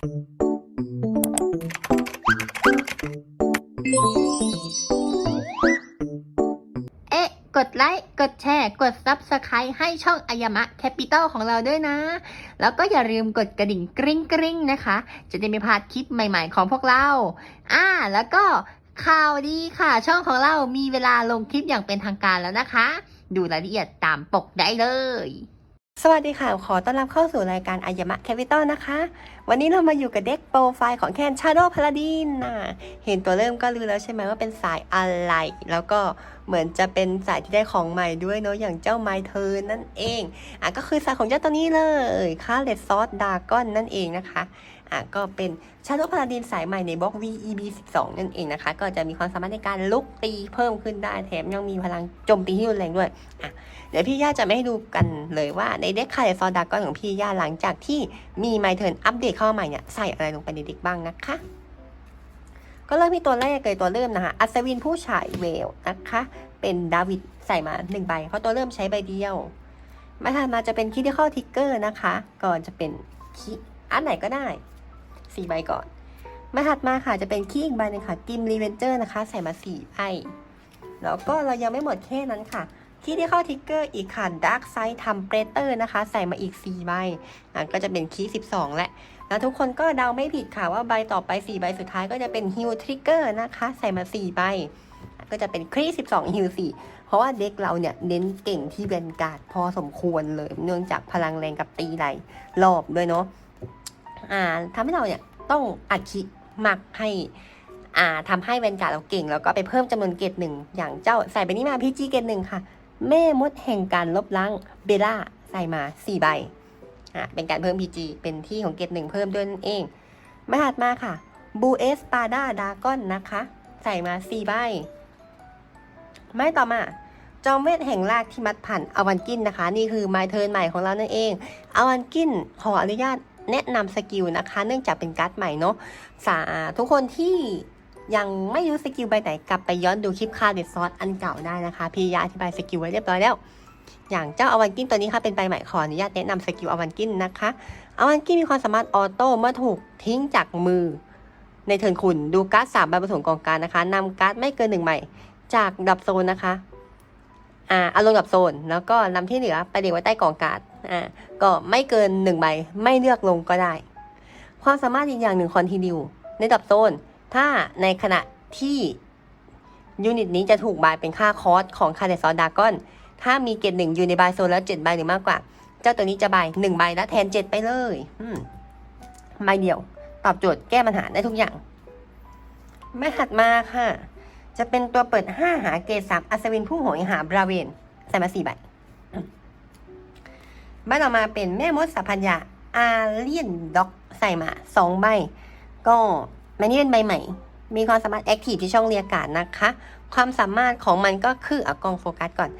เอ๊ะ กดไลค์ กดแชร์ กด Subscribe ให้ช่องอายามะแคปิตอลของเราด้วยนะ แล้วก็อย่าลืมกดกระดิ่งกริ๊งกริ๊งนะคะ จะได้ไม่พลาดคลิปใหม่ๆของพวกเรา อ่า แล้วก็ข่าวดีค่ะ ช่องของเรามีเวลาลงคลิปอย่างเป็นทางการแล้วนะคะ ดูรายละเอียดตามปกได้เลย สวัสดีค่ะ ขอต้อนรับเข้าสู่รายการอายมะแคปิตอลนะคะ วันนี้เรามาอยู่กับเด็กโปรไฟล์ของแคนชาโดพาลาดินนะเห็นตัวเริ่มก็รู้แล้วใช่ไหมว่าเป็นสายอะไร แล้วก็เหมือนจะเป็นสายที่ได้ของใหม่ด้วยเนาะอย่างเจ้าไมเทอร์นั่นเองอะก็คือสายของเจ้าตัวนี้เลยค่าเลดซอสดากอนนั่นเองนะคะ อะก็เป็นชาโดพาลาดินสายใหม่ในบล็อก VEB 12 นั่นเองนะคะ ก็จะมีความสามารถในการลุกตีเพิ่มขึ้นได้แถมยังมีพลังโจมตีที่รุนแรงด้วยอะเดี๋ยวพี่ย่าจะไม่ให้ดูกันเลยว่าในเด็กคาเลซอดาก้อนของพี่ย่าหลังจากที่มีไมเทิร์นอัปเดตเข้ามาใหม่เนี่ยใส่อะไรลงไปในเด็กบ้างนะคะ ก็เริ่มที่ตัวแรกเลยตัวเริ่มนะคะอัศวินผู้ฉายเวลนะคะ เป็นดาวิดใส่มาหนึ่งใบเพราะตัวเริ่มใช้ใบเดียวมาถัดมาจะเป็นคิดที่เข้าทิกเกอร์นะคะก่อนจะเป็นคีอันไหนก็ได้ สี่ใบก่อนมาถัดมาค่ะจะเป็นคีอีกใบหนึงค่ะกิมรีเวนเจอร์นะคะ ใส่มาสี่ใบแล้วก็เรายังไม่หมดแค่นั้นค่ะที่ที่เข้าทิกเกอร์อีกค่ะดาร์กไซ d ์ทำเปรเตอร์นะคะ ใส่มาอีก4ใบอะก็จะเป็นคีย์12 และแล้วทุกคนก็เดาไม่ผิดค่ะว่าใบต่อไป4ใบสุดท้ายก็จะเป็นฮิลทริกเกอร์นะคะ ใส่มา4ใบก็จะเป็นครี12ฮิล4เพราะว่าเด็กเราเนี่ยเน้นเก่งที่เวนการ์ดพอสมควรเลย เนื่องจากพลังแรงกับตีไหลรอบด้วยเนาะ ทำให้เราเนี่ยต้องอัดคิหมักให้อ่าทำให้แวนการ์ดเราเก่ง แล้วก็ไปเพิ่มจำนวนเกรดหนึ่งอย่างเจ้าใส่ไปนี้มาพีจีเกรดหนึ่งค่ะ แม่มดแห่งการลบล้างเบล่าใส่มา4ใบเป็นการเพิ่ม PG เป็นที่ของเกตหนึ่งเพิ่มด้วยนั่นเองมาถัดมาค่ะบูเอสปาดาดากอนนะคะ ใส่มา4ใบไม่ต่อมาจอมเวทแห่งรากที่มัดผ่านอวันกินนะคะ นี่คือไมเทิร์นใหม่ของเรานั่นเองอวันกินขออนุญาต แนะนำสกิลนะคะ เนื่องจากเป็นการ์ดใหม่เนาะสาทุกคนที่ยังไม่รู้สกิลใบไหนกลับไปย้อนดูคลิปคาเดซอสอันเก่าได้นะคะ พี่ยาอธิบายสกิลไว้เรียบร้อยแล้ว อย่างเจ้าอวันกินตัวนี้ค่ะเป็นใบใหม่ขออนุญาตแนะนำสกิลอวันกินนะคะอวันกินมีความสามารถออโต้เมื่อถูกทิ้งจากมือ ในเทิร์นคุณดูการ์ดสามใบบนถุงกองการนะคะนำการ์ดไม่เกินหนึ่งใบจากดับโซนนะคะอ่าอารมณ์ดับโซน แล้วก็นำที่เหลือไปเรียงไว้ใต้กองการ์ด อ่าก็ไม่เกินหนึ่งใบไม่เลือกลงก็ได้ ความสามารถอีกอย่างหนึ่งคอนติเนียในดับโซน ถ้าในขณะที่ยูนิตนี้จะถูกบายเป็นค่าคอสของคาเดซอดากอน ถ้ามีเกรดหนึ่งอยู่ในบายโซนแล้วเจ็ดใบหรือมากกว่า เจ้าตัวนี้จะบายหนึ่งใบและแทนเจ็ดไปเลยอใบเดียว ตอบโจทย์แก้ปัญหาได้ทุกอย่าง ไม่หัดมาค่ะ จะเป็นตัวเปิดห้าหาเกรดสามอัศวินผู้โหยหาบราเวนใส่มาสี่ใบ ใบต่อมาเป็นแม่มดสัพพัญญาอาเลียนด็อกใส่มาสองใบ ก็แมนนี่เป็นใบใหม่ มีความสามารถแอคทีฟที่ช่องเรียกการดนะคะ ความสามารถของมันก็คือเอากองโฟกัสก่อน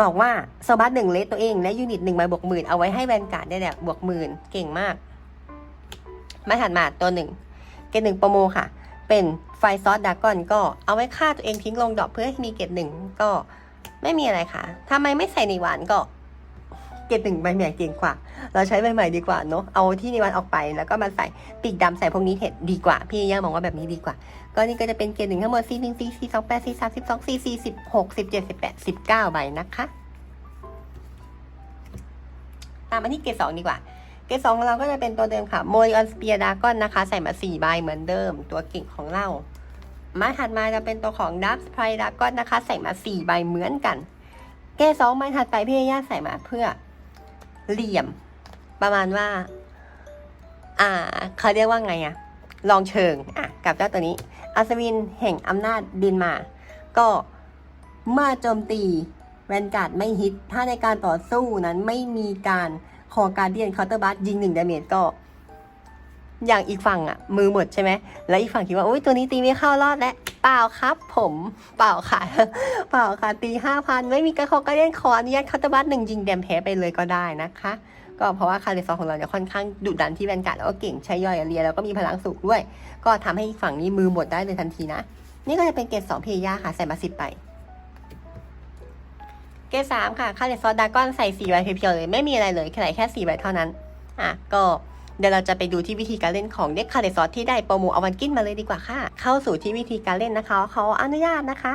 บอกว่าโซบัสหนึ่งเลสตัวเอง และยูนิตหนึ่งใบบวกหมื่นเอาไว้ให้แวนการ์ดได้แหละบวกหมื่นเก่งมาก มาถัดมาตัวหนึ่งเกรดหนึ่งโปรโมค่ะ เป็นไฟซอสดากอนก็เอาไว้ฆ่าตัวเองทิ้งลงดอกเพื่อให้มีเกรดหนึ่งก็ไม่มีอะไรค่ะทำไมไม่ใส่ในหวานก็ เกรดหนึ่งใบใหม่เก่งกว่า เราใช้ใบใหม่ดีกว่าเนาะเอาที่ในวันออกไปแล้วก็มาใส่ปีกดำใส่พวกนี้เห็ดดีกว่า พี่ย่ามองว่าแบบนี้ดีกว่า ก็นี่ก็จะเป็นเกณฑ์หนึ่งทั้งหมด4 1 4 4 2 8 4 3 12 4 4 16 17 18 19ใบนะคะตามมาที่เกณฑ์สองดีกว่าเกณฑ์สองของเราก็จะเป็นตัวเดิมค่ะโมยออนสเปียดากอนนะคะ ใส่มา4ใบเหมือนเดิม ตัวเก่งของเรา มาถัดมาจะเป็นตัวของดับสไพร์ดากอนนะคะ ใส่มา4ใบเหมือนกัน เกณฑ์สองใบถัดไปพี่ย่าใส่มาเพื่อ เหลี่ยม ประมาณว่า อ่าเขาเรียกว่าไงอะลองเชิงอะกับเจ้าตัวนี้ อัศวินแห่งอำนาจบินมา ก็เมื่อโจมตีแวนการ์ดไม่ฮิต ถ้าในการต่อสู้นั้นไม่มีการขอการเดียนเคาน์เตอร์บัสยิงหนึ่งดาเมจก็ อย่างอีกฝั่งอะมือหมดใช่ไหมแล้วอีกฝั่งคิดว่าโอ้ยตัวนี้ตีไม่เข้ารอดแล้วเปล่าครับ ผมเปล่าค่ะ เปล่าค่ะตีห้าพันไม่มีการขอการเดียนขออนุญาตคาตบัสหนึ่งยิงแดมแพ้ไปเลยก็ได้นะคะ ก็เพราะว่าคาริซองของเราเนี่ยค่อนข้างดุดันที่แวนการ์ดแล้วก็เก่งใช้ย่อยเรียแล้วก็มีพลังสูงด้วย ก็ทำให้อีกฝั่งนี้มือหมดได้เลยทันทีนะ นี่ก็จะเป็นเกรดสองเพยาค่ะใส่มาสิบไปเกรดสามค่ะคาริซอดากอนใส่สี่ใบเพียวๆเลยไม่มีอะไรเลยแค่ไหนแค่สี่ใบเท่านั้นอะก็ เดี๋ยวเราจะไปดูที่วิธีการเล่นของเด็กคาเลซอสที่ได้โปรโมอวันกินมาเลยดีกว่าค่ะ เข้าสู่ที่วิธีการเล่นนะคะเขาอนุญาตนะคะ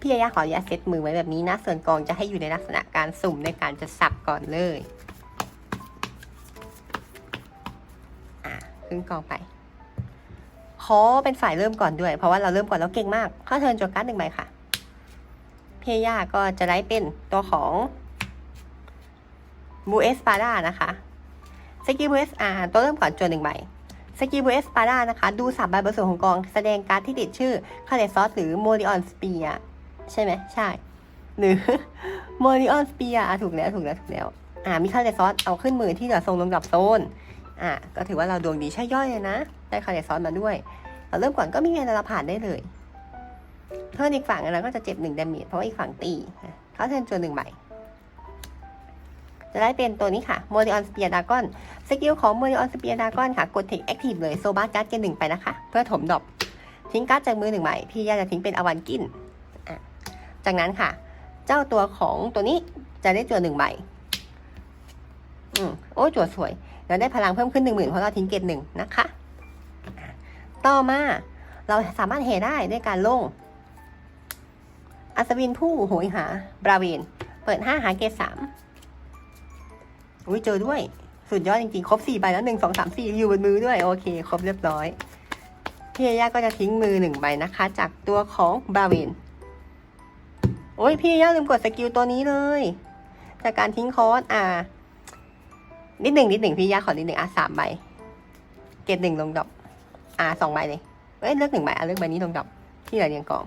พี่ยายาขออนุญาตเซตมือไว้แบบนี้นะ ส่วนกองจะให้อยู่ในลักษณะการสุ่มในการจะสับก่อนเลยอะขึ้นกองไปขอเป็นฝ่ายเริ่มก่อนด้วย เพราะว่าเราเริ่มก่อนแล้วเก่งมากข้าเทิร์นจวการ์ดหนึ่งใบค่ะพี่ยาก็จะได้เป็นตัวของบูเอสปาดานะคะ สกิลบูเอสอาตัวเริ่มก่อนจวนหนึ่งใบสกิลบูเอสปาดานะคะ ดูสามใบบนส่วนของกอง แสดงการ์ดที่ติดชื่อคาเลซอสหรือโมดิออนสเปียใช่ไหมใช่ หรือโมดิออนสเปียอะถูกแล้วถูกแล้วถูกแล้วอ่ามีคาเลซอสเอาขึ้นมือที่เหลือทรงลงดับโซนอะก็ถือว่าเราดวงดีใช่ย่อยเลยนะ ได้คาเลซอสมาด้วยเราเริ่มก่อนก็มีเงินเราผ่านได้เลยเทิร์นอีกฝั่งเราก็จะเจ็บหนึ่งดาเมจเพราะว่าอีกฝั่งตีเขาเทินจวนหนึ่งใบ จะได้เป็นตัวนี้ค่ะโมดิออนสเปียดากอนสกิลของโมดิออนสเปียดากอนค่ะ กดเทคแอคทีฟเลยโซบาการ์ดเกนหนึ่งไปนะคะ เพื่อถมดอปทิ้งการ์ดจากมือหนึ่งใบพี่ย่าจะทิ้งเป็นอวันกิน จากนั้นค่ะ เจ้าตัวของตัวนี้จะได้จั่วหนึ่งใบอืมโอ้จั่วสวยเราได้พลังเพิ่มขึ้นหนึ่งหมื่นเพราะเราทิ้งเกตหนึ่งนะคะอะต่อมาเราสามารถเฮได้ด้วยการลงอัศวินผู้โหยหา บราเวน เปิดห้าหาเกตสาม อุ้ยเจอด้วย สุดยอดจริงๆ ครบสี่ใบแล้วหนึ่งสองสามสี่อยู่บนมือด้วย โอเค ครบเรียบร้อย พี่ยาย่าก็จะทิ้งมือหนึ่งใบนะคะ จากตัวของบาเวนโอ้ยพี่ยาย่าลืมกดสกิลตัวนี้เลย จากการทิ้งคอร์สอ่า นิดหนึ่งนิดหนึ่งพี่ย่าขอนิดหนึ่งอะสามใบ เกตหนึ่งลงดอกอ่าสองใบเลยเอ้ยเลือกหนึ่งใบอะเลือกใบนี้ลงดอกที่เหลือเรียงกอง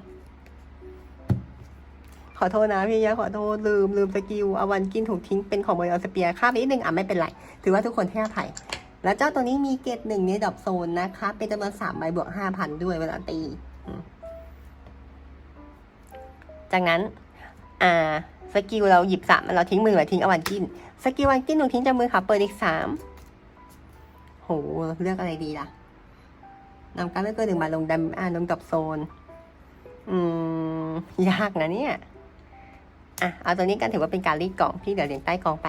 อโทษนะพี่ยาขอโทษลืมลืมสกิลอวันกินถูกทิ้งเป็นของบริออนสเปียร์ค่าไปนิดนึงอะไม่เป็นไร ถือว่าทุกคนให้อภัยแล้วเจ้าตัวนี้มีเกตหนึ่งในดอปโซนนะคะ เป็นจำนวนสามใบบวกห้าพันด้วยเวลาตี จากนั้น อ่า สกิลเราหยิบสามเราทิ้งมือไว้ทิ้งอวันกิน สกิลวันกินหนูทิ้งจากมือค่ะ เปิดอีกสามโห เลือกอะไรดีล่ะนำการเลือกตัวหนึ่งมาลงดัมอ่าลงดอปโซน อืม ยากนะเนี่ย อะเอาตัวนี้กันถือว่าเป็นการรีดกล่องที่เดี๋ยวเรียงใต้กองไป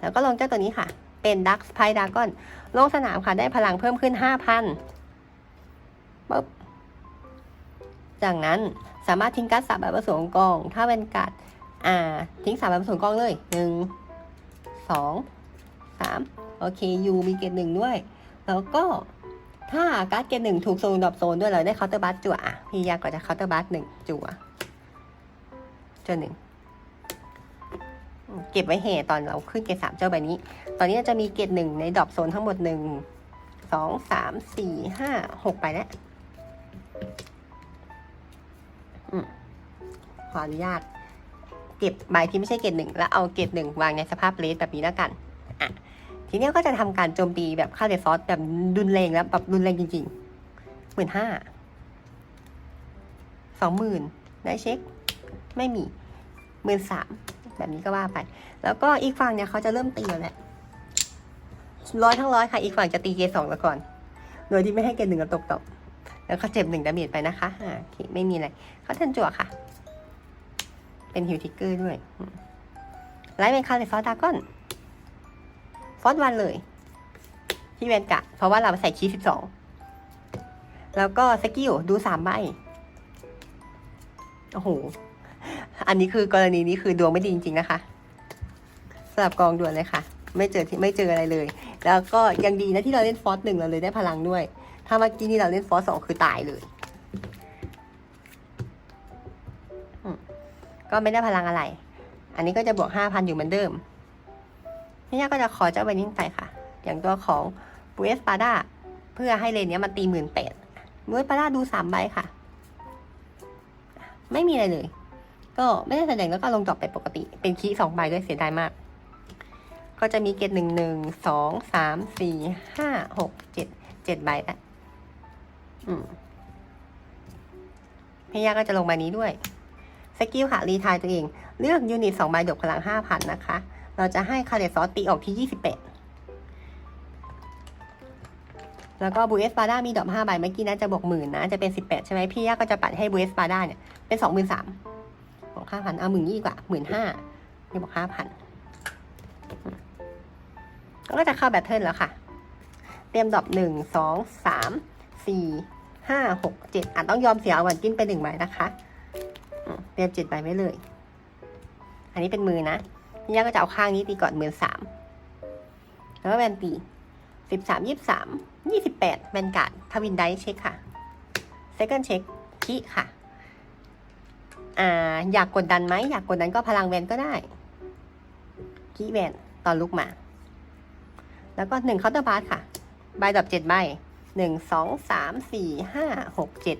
แล้วก็ลงเจ้าตัวนี้ค่ะ เป็นดักสไปดากอนลงสนามค่ะได้พลังเพิ่มขึ้นห้าพันปึ๊บจากนั้นสามารถทิ้งการ์ดสามใบผสมกอง ถ้าเป็นการ์ดอ่า ทิ้งสามใบผสมกองเลยหนึ่งสองสามโอเคยูมีเกณฑ์หนึ่งด้วย แล้วก็ถ้าการ์ดเกณฑ์หนึ่งถูกโซนดรอปโซนด้วยเราได้เคาน์เตอร์บัสจั่วพี่ยาก็จะเคาน์เตอร์บัสหนึ่งจั่ว จนหนึ่ง เก็บไว้เหตอนเราขึ้นเกรดสามเจ้าใบนี้ ตอนนี้จะมีเกรดหนึ่งในดอปโซนทั้งหมดหนึ่งสองสามสี่ห้าหกไปแล้วขออนุญาต เก็บใบที่ไม่ใช่เกรดหนึ่งแล้วเอาเกรดหนึ่งวางในสภาพเลสแบบนี้แล้วกันอะทีนี้ก็จะทำการโจมตีแบบค่าเดซอสแบบรุนแรงแล้วแบบรุนแรงจริงๆหมื่นห้าสองหมื่นได้เช็ค ไม่มีหมื่นสามแบบนี้ก็ว่าไป แล้วก็อีกฝั่งเนี่ยเขาจะเริ่มตีแล้วแหละร้อยทั้งร้อยค่ะอีกฝั่งจะตีเกสองแล้วก่อน โดยที่ไม่ให้เกหนึ่งตกตกแล้วเขาเจ็บหนึ่งดาเมจไปนะคะอ่าโอเคไม่มีอะไรเขาทันจั่วค่ะ เป็นฮิวทิกเกอร์ด้วยไลท์เป็นคาร์เลซอสดากอนฟอนต์วันเลยที่เวนกะ เพราะว่าเราใส่คีสิบสองแล้วก็สกิลดูสามใบโอ้โห อันนี้คือกรณีนี้คือดวงไม่ดีจริงๆนะคะสลับกองด่วนเลยค่ะ ไม่เจอที่ไม่เจออะไรเลย แล้วก็ยังดีนะที่เราเล่นฟอสหนึ่งเราเลยได้พลังด้วย ถ้าเมื่อกี้นี่เราเล่นฟอสสองคือตายเลยก็ไม่ได้พลังอะไร อันนี้ก็จะบวกห้าพันอยู่เหมือนเดิมนี่ย่ก็จะขอเจ้าใบนี้ไปค่ะ อย่างตัวของปูเอสปาดาเพื่อให้เลนเนี้ยมันตีหมื่นแปดมูเอสปาดาดูสามใบค่ะ ไม่มีอะไรเลย ก็ไม่ได้แสดงแล้วก็ลงดอปไปปกติ เป็นคีสองใบด้วยเสียดายมาก ก็จะมีเกตหนึ่งหนึ่งสองสามสี่ห้าหกเจ็ดเจ็ดใบแล้วอืมพี่ยาก็จะลงใบนี้ด้วยสกิลค่ะรีทายตัวเอง เลือกยูนิตสองใบดกพลังห้าพันนะคะ เราจะให้คาเดซอสตีออกที่ยี่สิบแปดแล้วก็บูเอสปาด้ามีดอกห้าใบเมื่อกี้นะจะบวกหมื่นนะ จะเป็นสิบแปดใช่ไหมพี่ย่าก็จะปัดให้บูเอสปาด้าเนี่ย เป็นสองหมื่นสาม ห้าพันเอาหมื่นยี่กว่าหมื่นห้านี่บอกห้าพันก็จะเข้าแบตเทิลแล้วค่ะ เตรียมดอกหนึ่งสองสามสี่ห้าหกเจ็ดอะต้องยอมเสียเอาวันกินไปหนึ่งใบนะคะเตรียมเจ็ดใบไว้เลย อันนี้เป็นมือนะพี่ย่าก็จะเอาข้างนี้ตีก่อนหมือสามแล้วก็แวนตีสิบสามยี่สิบสามยี่สิบแปดแวนการ์ดทวินไดเช็คค่ะเซคันด์เช็คคีค่ะ อ่าอยากกดดันไหมอยากกดดันก็พลังแวนก็ได้คีแวนตอนลุกมา แล้วก็หนึ่งเคาน์เตอร์บาร์ค่ะ ใบดอกเจ็ดใบหนึ่งสองสามสี่ห้าหกเจ็ด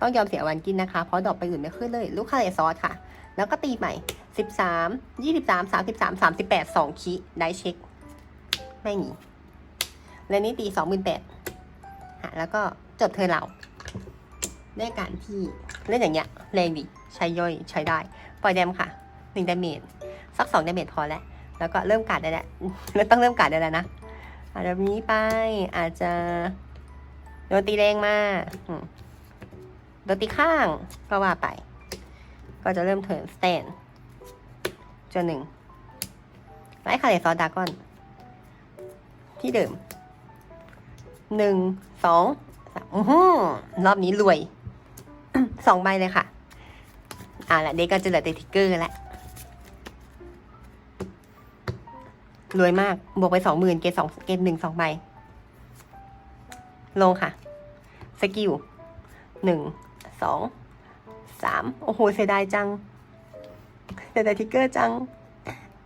ต้องยอมเสียวันกินนะคะ เพราะดอกไปอื่นไม่ขึ้นเลย ลูกคาเลซอสค่ะ แล้วก็ตีใหม่สิบสามยี่สิบสามสามสิบสามสามสิบแปดสองคีได้เช็ค ไม่มี และนี้ตีสองหมื่นแปดแล้วก็จบเธอเรา ด้วยการที่เล่นอย่างเงี้ยแรงดีใช้ย่อยใช้ได้ ปล่อยแดมค่ะหนึ่งดาเมจสักสองดาเมจพอแล้วแล้วก็เริ่มการดได้แล้วแล้วต้องเริ่มการดได้แล้วนะอาจจะนี้ไปอาจจะโดนตีแรงมาโดนตีข้างก็ว่าไป ก็จะเริ่มเทิร์นสแตนจนหนึ่งไล่คาเลซอสดากอน ที่เดิมหนึ่งสองสามอื้อหือรอบนี้รวย สองใบเลยค่ะ อ่าละเด็กก็จะเหลือแต่ทิกเกอร์แล้วรวยมาก บวกไปสองหมื่นเกตสองเกตหนึ่งสองใบ ลงค่ะ สกิลหนึ่งสองสามโอ้โห เสียดายจัง เสียดายทิกเกอร์จัง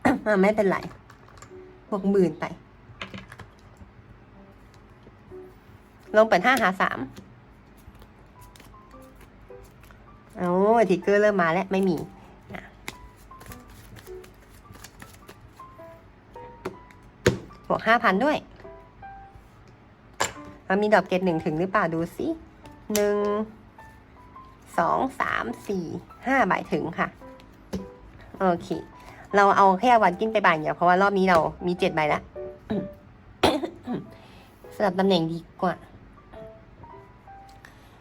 อะไม่เป็นไร บวกหมื่นไป ลงเปิดห้าหาสาม เอาทิกเกอร์เริ่มมาแล้ว ไม่มีบวกห้าพันด้วยมันมีดอกเกตหนึ่งถึงหรือเปล่าดูสิหนึ่งสองสามสี่ห้าใบถึงค่ะ โอเค เราเอาแค่วันกินไปบางเดียวเพราะว่ารอบนี้เรามีเจ็ดใบแล้วสลับตำแหน่งดีกว่า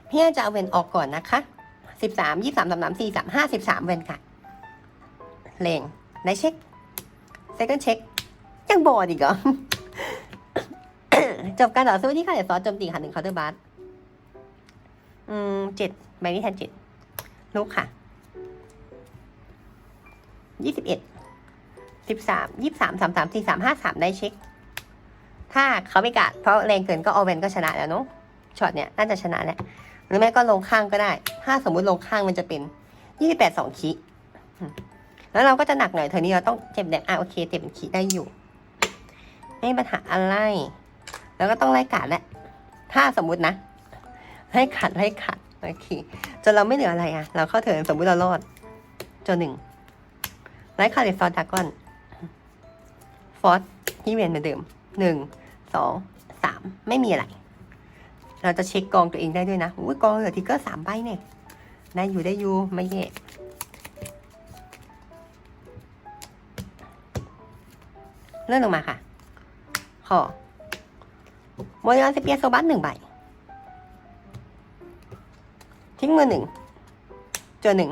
พี่จะเอาเวนออกก่อนนะคะ สิบสามยี่สามสามสามสี่สามห้าสิบสามเวนค่ะ เลงได้เช็คเซคันเช็คยังบอดอีกเหรอ จบการต่อสู้ที่ค่าเดี๋ยวซอสโจมตีค่ะหนึ่งเคาน์เตอร์บัสอืมเจ็ดใบนี้แทนเจ็ดลูกค่ะยี่สิบเอ็ดสิบสามยี่สามสามสามสี่สามห้าสามได้เช็ค ถ้าเขาไม่กัดเพราะแรงเกินก็เอาเวนก็ชนะแล้วเนาะช็อตเนี้ยน่าจะชนะแหละ รือไม่ก็ลงข้างก็ได้ ถ้าสมมุติลงข้างมันจะเป็นยี่สิบแปดสองคิอืมแล้วเราก็จะหนักหน่อยเธอนี้เราต้องเจ็บแดงอะโอเคเจ็บเป็นคิได้อยู่ ไม่มีปัญหาอะไร แล้วก็ต้องไล่กัดแหละ ถ้าสมมุตินะ ไล่ขัดไล่ขัดโอเคจนเราไม่เหลืออะไรอะ เราเข้าเถินสมมุติเรารอดจนหนึ่งไล่ขัดเดฟอร์ดากอน ฟอสที่เวียนเหมือนเดิมหนึ่งสองสามไม่มีอะไร เราจะเช็คกองตัวเองได้ด้วยนะอุ้ยกองเหลือทิกเกอร์สามใบเนี่ยได้อยู่ได้อยู่ไม่แย่เลื่อนลงมาค่ะ ขอโมเดลสเปียโซบัสหนึ่งใบ ทิ้งมือหนึ่งจวหนึ่ง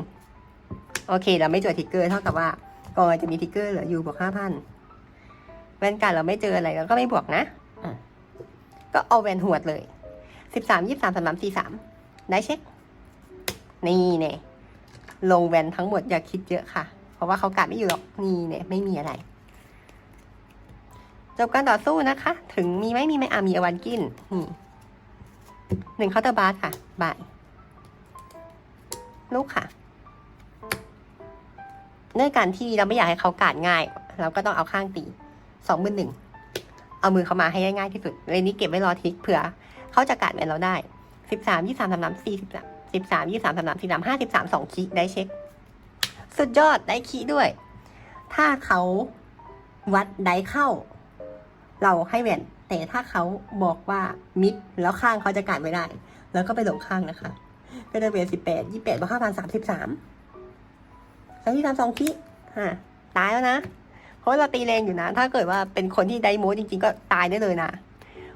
โอเค เราไม่จวทิกเกอร์เท่ากับว่ากองจะมีทิกเกอร์เหลืออยู่บวกห้าพันแวนการเราไม่เจออะไรเราก็ไม่บวกนะ ก็เอาแวนหวดเลย สิบสามยี่สามสามสามสี่สามได้เช็ค นี่เนี่ยลงแวนทั้งหมดอย่าคิดเยอะค่ะ เพราะว่าเขากัดไม่อยู่หรอกนี่เนี่ยไม่มีอะไร จบการต่อสู้นะคะ ถึงมีไหมมีไหมอะมีอวันกินนี่หนึ่งเคาน์เตอร์บาร์ค่ะบายลูกค่ะเนื่องการที่เราไม่อยากให้เขากาดง่าย เราก็ต้องเอาข้างตีสองมือหนึ่งเอามือเขามาให้ได้ง่ายที่สุดเลยนี้เก็บไว้รอทิกเผื่อ เขาจะกาดแมนเราได้สิบสามยี่สามสามสามสี่สิบสามสิบสามยี่สามสามสามสี่สามห้าสิบสามสองคีได้เช็ค สุดยอดได้คีด้วย ถ้าเขาวัดได้เข้า เราให้แหวนแต่ถ้าเขาบอกว่ามิดแล้วข้างเขาจะกัดไม่ได้ แล้วก็ไปหลงข้างนะคะ ก็จะเป็นสิบแปดยี่แปดบวกห้าพันสามสิบสามสามที่สามสองคิฮะตายแล้วนะ เพราะว่าเราตีแรงอยู่นะ ถ้าเกิดว่าเป็นคนที่ไดโมดจริงๆ ก็ตายได้เลยนะ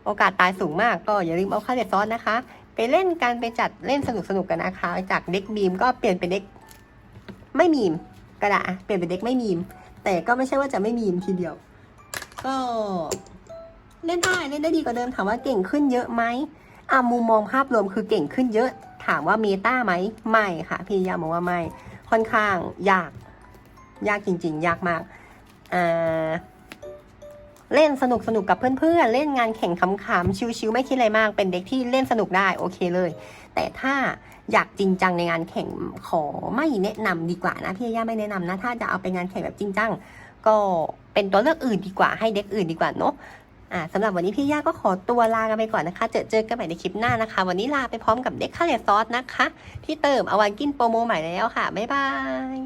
โอกาสตายสูงมากก็อย่าลืมเอาค่าเด็ดซอสนะคะ ไปเล่นกันไปจัดเล่นสนุกๆกันนะคะ จากเด็กบีมก็เปลี่ยนเป็นเด็กไม่มีมก็ได้อะเปลี่ยนเป็นเด็กไม่มีม แต่ก็ไม่ใช่ว่าจะไม่มีมทีเดียว ก็เล่นได้เล่นได้ดีกว่าเดิมถามว่าเก่งขึ้นเยอะไหมอะมุมมองภาพรวมคือเก่งขึ้นเยอะ ถามว่าเมตาไหมไม่ค่ะ พี่ยามองว่าไม่ ค่อนข้างยาก ยากจริง ๆ ยากมากอ่า เล่นสนุกสนุกกับเพื่อนๆ เล่นงานแข่งขำๆ ชิวๆ ไม่คิดอะไรมาก เป็นเด็กที่เล่นสนุกได้โอเคเลย แต่ถ้าอยากจริงจังในงานแข่งขอไม่แนะนำดีกว่านะพี่ย่าไม่แนะนำนะ ถ้าจะเอาไปงานแข่งแบบจริงจังก็เป็นตัวเลือกอื่นดีกว่าให้เด็กอื่นดีกว่าเนาะอ่าสำหรับวันนี้พี่ย่าก็ขอตัวลากันไปก่อนนะคะ เจอเจอกันใหม่ในคลิปหน้านะคะ วันนี้ลาไปพร้อมกับเด็กคาวเลซอสนะคะ ที่เติมเอาไว้กินโปรโมใหม่แล้วค่ะบ๊ายบาย